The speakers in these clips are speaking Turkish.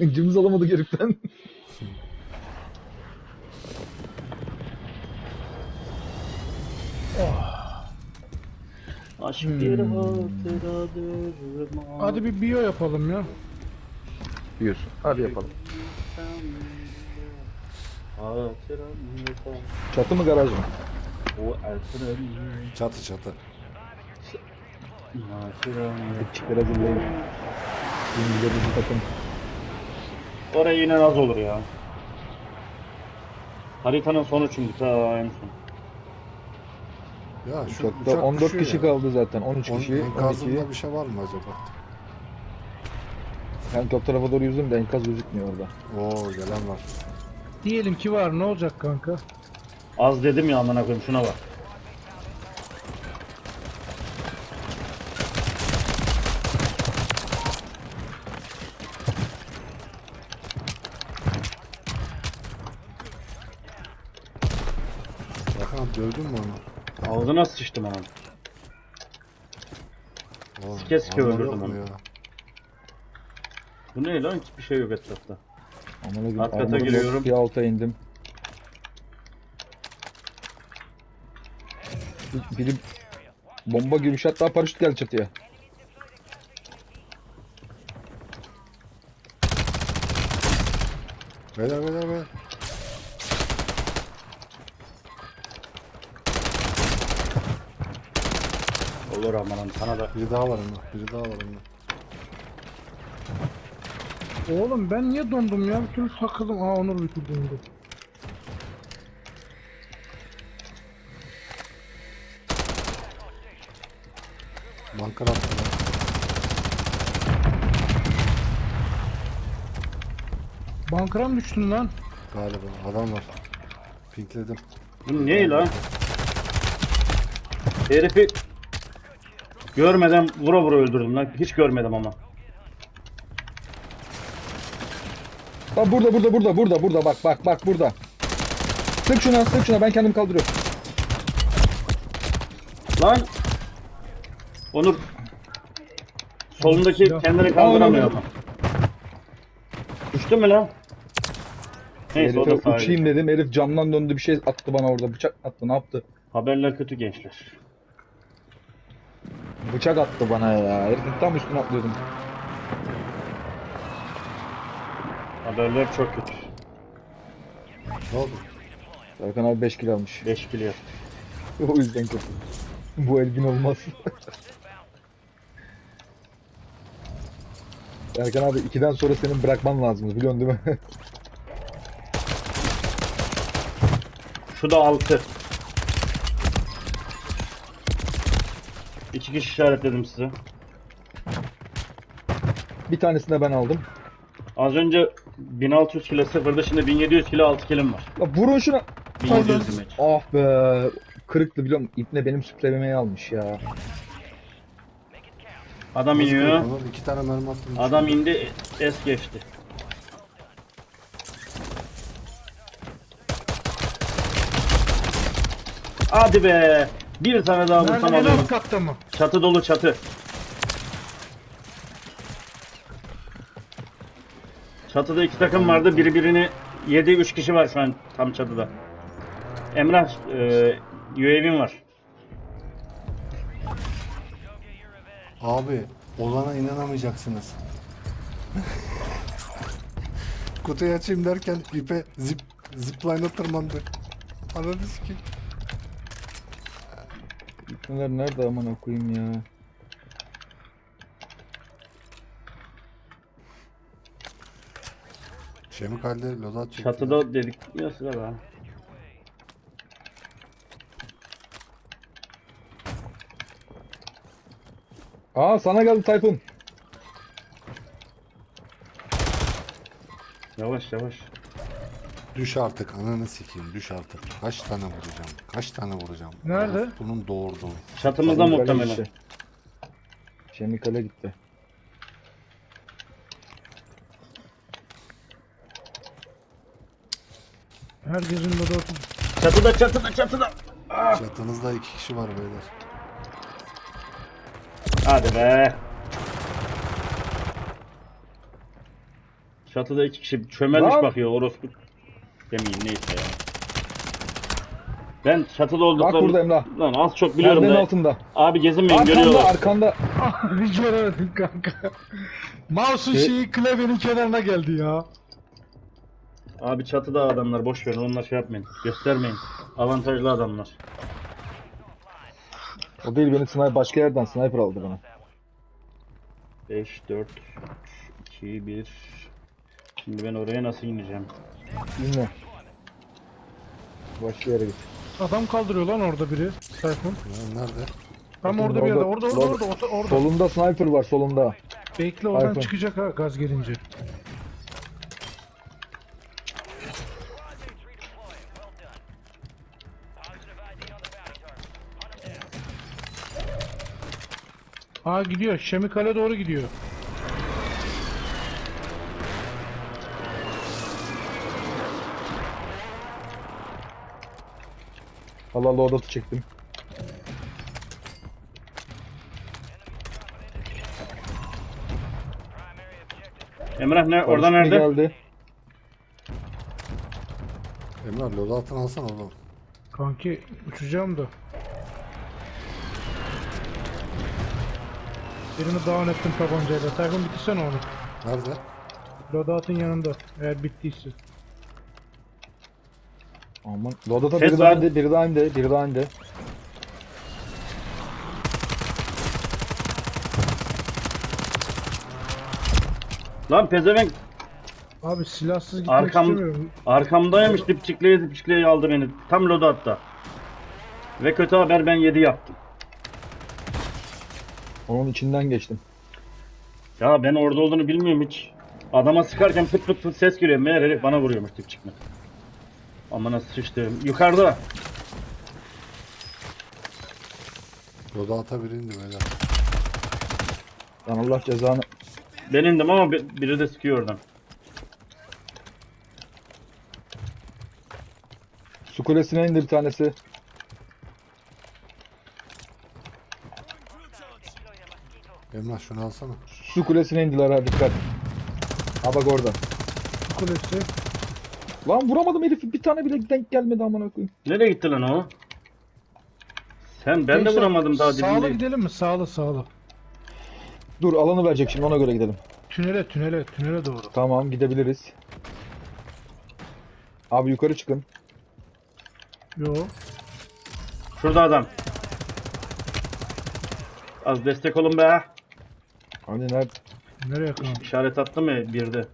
Cımız alamadık heriften. Aşk Hmm. bir hatıradır. Hadi bir biyo yapalım ya. Diyorsun. Hadi yapalım. Çatı mı garaj mı? o elfren. Çatı çatı. Hatıramda. Çıkar hazırlayın. İngilizce takım. Oraya yine az olur ya. Haritanın sonu çünkü ta en son. Ya şu Uçakta uçak 14 düşüyor kişi ya. kaldı zaten. 13 Onun kişi. 12. enkazında bir şey var mı acaba? Ben top tarafa doğru yüzdüm de enkaz gözükmüyor orada. Oo gelen var. Diyelim ki var ne olacak kanka? Az dedim ya amına koyayım şuna bak. Dövdün mü onu? Ağzına sıçtım onun. Oğlum, Sike sike armor öldürdüm yok mu onu. ya? Bu ne lan hiçbir şey yok etrafta. Amına gibi Alt kata armor giriyorum. Bir alta indim. Bir- Biri bomba gümüş hatta paraşüt geldi çatıya. Beyler beyler beyler. Olur amanın sana da. Biri daha var onda. Biri daha var onda. Oğlum ben niye dondum ya? Bir türlü takıldım. Aa Onur bitirdi indi. Banka attılar. Bankara mı düştün lan? Galiba adam var. Pinkledim. Bu ne lan? Herifi görmeden vura vura öldürdüm lan. Hiç görmedim ama. Bak burada burada burada burada burada bak bak bak burada. Sık şuna sık şuna ben kendimi kaldırıyorum. Lan! Onur solundaki kendini kaldıramıyor. Düştü mü lan? Neyse o da Herife uçayım dedim herif camdan döndü bir şey attı bana orada bıçak attı ne yaptı? Haberler kötü gençler. Bıçak attı bana ya herifin tam üstüne atlıyordum. Haberler çok kötü. Ne oldu? Serkan abi 5 kilo almış. 5 biliyor. o yüzden kötü. Bu elgin olmaz. Serkan abi 2'den sonra senin bırakman lazım biliyorsun değil mi? Şu da 6. İki kişi işaretledim size. bir tanesini de ben aldım. Az önce 1600 kilo sıfırda şimdi 1700 kilo 6 kilim var. La vurun şuna. 1700 demek. Ah be. Kırıktı biliyorum. İpne benim süplememeyi almış ya. Adam iniyor. Oğlum iki tane mermi attım. Adam indi es geçti. Hadi be. Bir tane daha vursam Nerede en alıyorum. alt katta mı? Çatı dolu çatı. Çatıda iki takım vardı. Biri birini yedi. Üç kişi var şu an tam çatıda. Emrah e, UAV'in var. Abi olana inanamayacaksınız. Kutuyu açayım derken ipe zip zipline'a tırmandı. Ananı sikeyim. İpneler nerede aman koyayım ya. Şemik halde lodat çekti. Çatıda dedik ya sıra be. Aa sana geldi Tayfun. Yavaş yavaş. Düş artık ananı sikeyim düş artık. Kaç tane vuracağım? Kaç tane vuracağım? Nerede? Bunun doğurduğu. Çatımızda Şemikale muhtemelen. gitti. Şemikale gitti. Herkesin de dört. Çatıda çatıda çatıda. Çatınızda iki kişi var beyler. Hadi be. Çatıda iki kişi çömelmiş Lan! bakıyor orospu. Demeyeyim neyse ya. Ben çatıda Bak olduklarını... burada Emrah. Lan az çok biliyorum Perdenin da. altında. Abi gezinmeyin Arkanda görüyorlar. arkanda. Hiç göremedim kanka. Mouse'un E- şeyi klavyenin kenarına geldi ya. Abi çatıda adamlar boş verin onlar şey yapmayın. Göstermeyin. Avantajlı adamlar. O değil beni sniper başka yerden sniper aldı bana. 5, 4, 3, 2, 1. Şimdi ben oraya nasıl ineceğim? Dinle. Başka yere git. Adam kaldırıyor lan orada biri. Sayfın. Ya nerede? Tam Bakın orada bir yerde. orada- Orada orada orada orada. orada. Solunda sniper var solunda. Bekle oradan Sayfın. çıkacak ha gaz gelince. Aa gidiyor. Şemikale doğru gidiyor. Allah loadout'u çektim. Emrah ne? Orada nerede? Geldi. Emrah loadout'unu alsana oğlum. Kanki uçacağım da. Birini down ettim tabancayla. Tayfun bitirsene onu. Nerede? Loadout'un yanında. Eğer bittiyse. Aman. Ses biri daha indi, biri daha indi, biri daha indi. Lan pezevenk Abi silahsız gitmek Arkam- istemiyorum. arkamdaymış dipçikleye dipçikleye aldı beni. Tam loadout'ta. Ve kötü haber ben 7 yaptım. Onun içinden geçtim. Ya ben orada olduğunu bilmiyorum hiç. Adama sıkarken pıt pıt pıt ses geliyor. Meğer herif bana vuruyormuş dipçikle. Amına sıçtım. Yukarıda. Loadout'a biri indi beyler. Lan Allah cezanı. Ben indim ama bi- biri de sıkıyor oradan. Su kulesine indi bir tanesi. Emrah şunu alsana. Su kulesine indiler ha dikkat. Ha bak orada. Kulesi. Lan vuramadım herifi bir tane bile denk gelmedi amına koyayım. Nereye gitti lan o? Sen ben de vuramadım daha Sağlı dibindeyim. gidelim mi? Sağlı sağlı. Dur alanı verecek şimdi ona göre gidelim. Tünele tünele tünele doğru. Tamam gidebiliriz. Abi yukarı çıkın. Yo. Şurada adam. Az destek olun be. Hani nerede? Nereye kalmış? İşaret attım ya birde.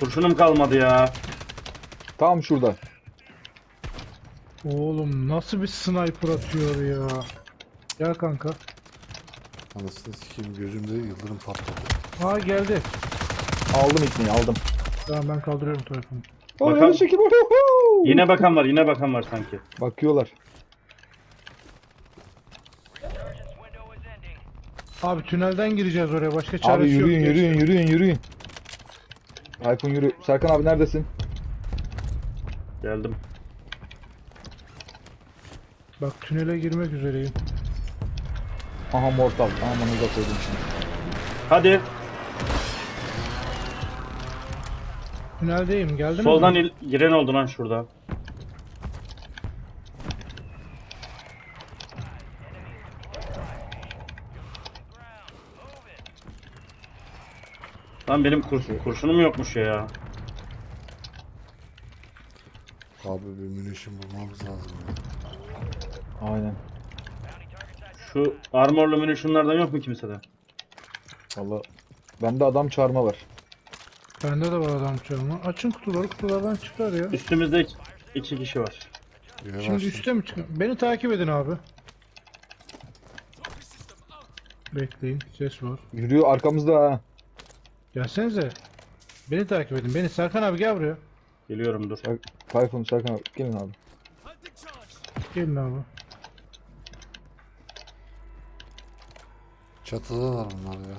Kurşunum kalmadı ya. Tam şurada. Oğlum nasıl bir sniper atıyor ya. Gel kanka. Anasını sikeyim gözümde yıldırım patladı. Aa geldi. Aldım ikneyi aldım. Tamam ben kaldırıyorum. Bakalım. Ay, çekil. Huhu! Yine bakan var, yine bakan var sanki. Bakıyorlar. Abi tünelden gireceğiz oraya. Başka çaresi Abi yok. yürüyün yürüyün yürüyün yürüyün. Tayfun yürü. Serkan abi neredesin? Geldim. Bak tünele girmek üzereyim. Aha mortal. Amanıza koydum şimdi. Hadi Tüneldeyim. Geldin soldan mi? il- giren oldu lan şurada. Lan benim kur- kurşunum yokmuş ya. Abi bir munition bulmamız lazım ya. Aynen. Şu armorlu munitionlardan yok mu kimsede? Valla. Bende adam çağırma var. Bende de var adam çalma. Açın kutuları kutulardan çıkar ya. Üstümüzde iki, iki kişi var. Üye Şimdi üstte mi çıkın? Beni takip edin abi. Bekleyin. Ses var. Yürüyor arkamızda ha. Gelsenize. Beni takip edin. Beni Serkan abi gel buraya. Geliyorum dur. Tayfun Serkan abi. Gelin abi. Gelin abi. Çatıdalar bunlar ya.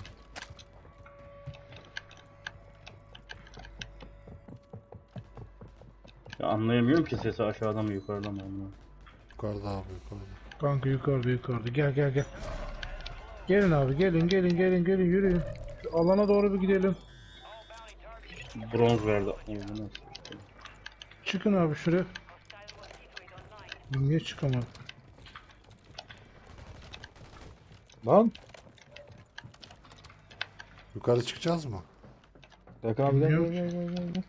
Ya anlayamıyorum ki sesi aşağıdan mı yukarıdan mı? anlamıyorum. Yukarıda abi yukarıda. Kanka yukarıda yukarıda. Gel gel gel. Gelin abi gelin gelin gelin gelin yürüyün. Şu alana doğru bir gidelim. Bronz verdi. Sıçtım. Çıkın abi şuraya. Niye çıkamadım? Lan. Yukarı çıkacağız mı? Serkan abi gel gel. gel, gel.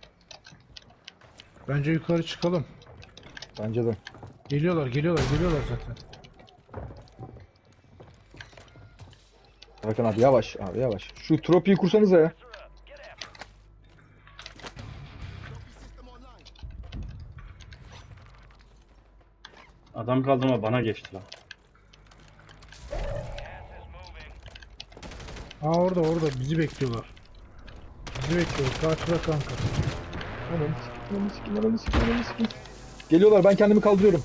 Bence yukarı çıkalım. Bence de. Geliyorlar geliyorlar geliyorlar zaten. Serkan abi yavaş abi yavaş. Şu tropiyi kursanıza ya. Adam kaldırma bana geçti lan. Aa orada orada bizi bekliyorlar. Bizi bekliyorlar. Karşıda kanka. Ananı sikim, ananı sikim, ananı sikim, ananı sikim. Geliyorlar ben kendimi kaldırıyorum.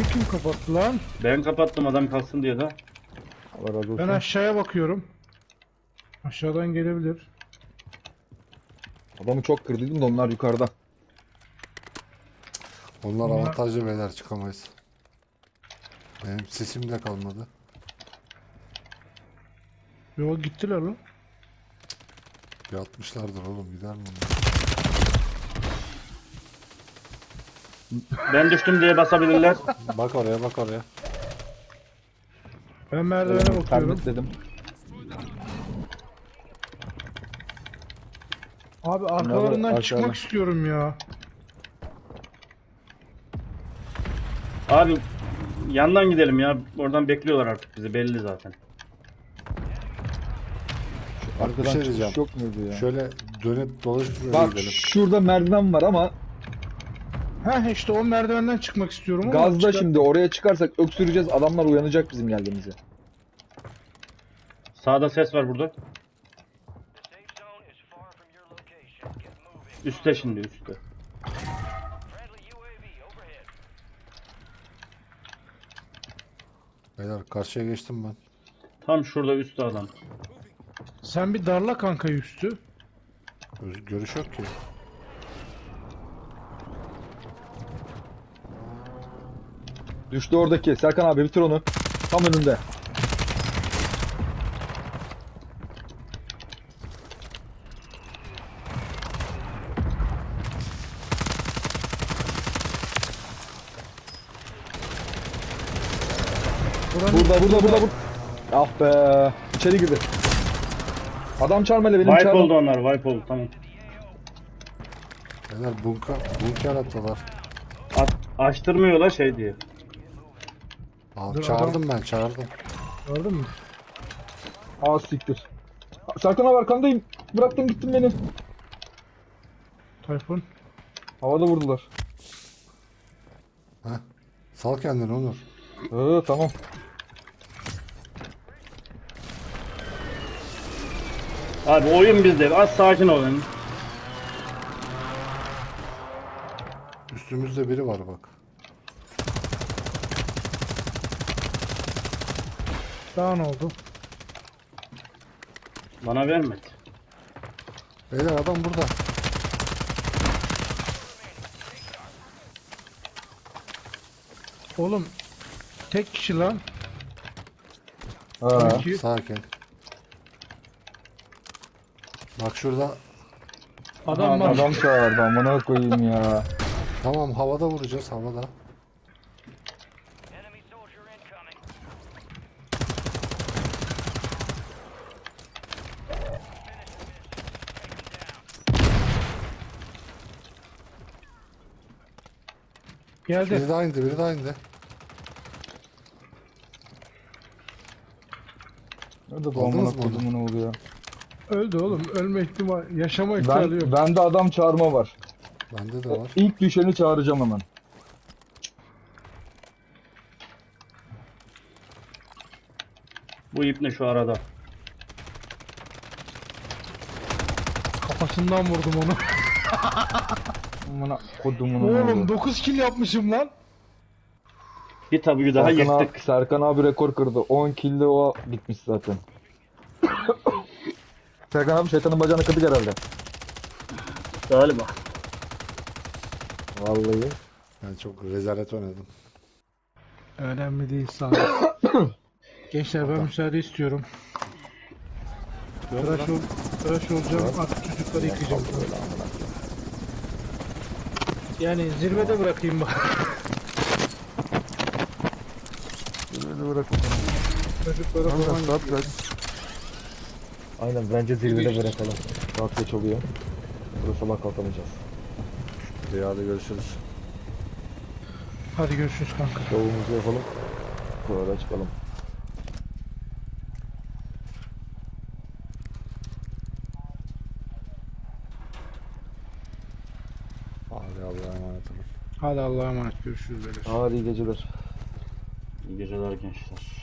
Kapıyı kim kapattı lan? Ben kapattım adam kalsın diye de. Allah razı olsun. Ben aşağıya bakıyorum. Aşağıdan gelebilir. Adamı çok kırdıydım da onlar yukarıda. Onlar Bunlar- avantajlı beyler çıkamayız. Benim sesim de kalmadı. Yo gittiler lan. Yatmışlardır oğlum gider mi? onlar? Ben düştüm diye basabilirler. Bak oraya bak oraya. Ben merdivene bakıyorum. Termitledim. Abi arkalarından aşağıda. çıkmak istiyorum ya. Abi yandan gidelim ya. Oradan bekliyorlar artık bizi belli zaten. Arkadan şey çıkış diyeceğim. yok muydu ya? Şöyle dönüp dolaşıp böyle Bak gidelim. şurada merdiven var ama Heh işte o merdivenden çıkmak istiyorum ama gazda çıkar- şimdi oraya çıkarsak öksüreceğiz adamlar uyanacak bizim geldiğimize. Sağda ses var burada. Üste şimdi üstte. Beyler karşıya geçtim ben. Tam şurada üstte adam. Sen bir darla kanka üstü. Göz- Görüş yok ki. Düştü oradaki. Serkan abi bitir onu. Tam önünde. Buranın Burada burada burada burada. Ah be. İçeri girdi. Adam çarmele benim Wipe çarmım. oldu onlar wipe oldu tamam. Beyler bunker, bunker attılar. At, açtırmıyorlar şey diye. Aa, Dur, çağırdım ben çağırdım. Gördün mü? Aa siktir. Serkan abi arkandayım. Bıraktın gittin beni. Tayfun. Havada vurdular. Heh. Sal kendini Onur. Ee, tamam. Abi oyun bizde. Az sakin olun. Üstümüzde biri var bak. Daha ne oldu? Bana vermedi. Beyler adam burada. Oğlum tek kişi lan. Ha. Sakin. Bak şurada. Adam var. Adam çağırdı amına koyayım ya. Tamam havada vuracağız havada. Geldi. Biri daha indi biri daha indi. Nerede Aldınız mı onu? oğlu ya? Öldü oğlum. Ölme ihtimali, yaşama ihtimali yok. Ben, bende adam çağırma var. Bende de var. İlk düşeni çağıracağım hemen. Bu ip ne şu arada? Kafasından vurdum onu. Amına kodumun oğlu. Oğlum 9 kill yapmışım lan. Bir tabuyu daha Serkan, abi, yıktık. Serkan abi rekor kırdı. 10 kill'de o bitmiş zaten. Serkan abi şeytanın bacağını kırdık herhalde. Galiba. Vallahi. Ben çok rezalet oynadım. Önemli değil sağ ol. Gençler ben müsaade istiyorum. Tıraş, ol, tıraş olacağım artık çocukları yıkayacağım. Yani zirvede bırakayım bak. Zirvede bırak. Çocuklara falan saat kaç? Aynen bence zirvede bırakalım. Saat geç oluyor. Burada sabah kalkamayacağız. Hadi görüşürüz. Hadi görüşürüz kanka. Şovumuzu yapalım. Sonra çıkalım. Hadi Allah'a emanet olun. Hadi Allah'a emanet görüşürüz beyler. Hadi iyi geceler. İyi geceler gençler.